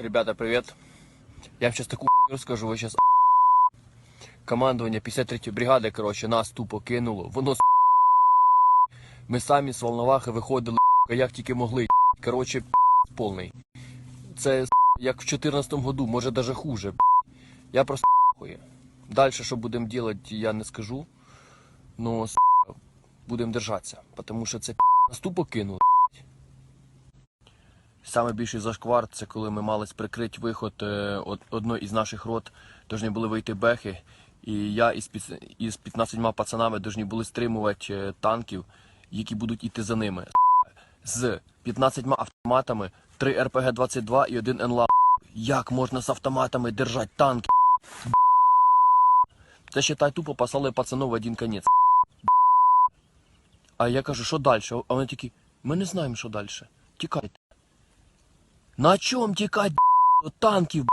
Ребята, привет. Я вам сейчас такую хуйню расскажу, вы сейчас Командування 53-ї бригади, короче, нас тупо кинуло. Воно с***. Ми самі з Волновахи виходили, як тільки могли. Короче, повний. Це як в 2014 году, може даже хуже. Я просто хує. Далі, що будемо робити, я не скажу. Но будемо держатися, тому що це нас тупо кинуло. Саме більший зашквар це коли ми мали прикрити виход е, одної із наших рот, повинні були вийти бехи. І я із, із 15 пацанами повинні були стримувати е, танків, які будуть йти за ними. З 15 автоматами, 3 РПГ-22 і один НЛА. Як можна з автоматами держати танки? Це считай тупо послали пацанов в один конець. А я кажу, що далі? А вони такі, ми не знаємо, що далі. Тікайте. На чому тікати? танки,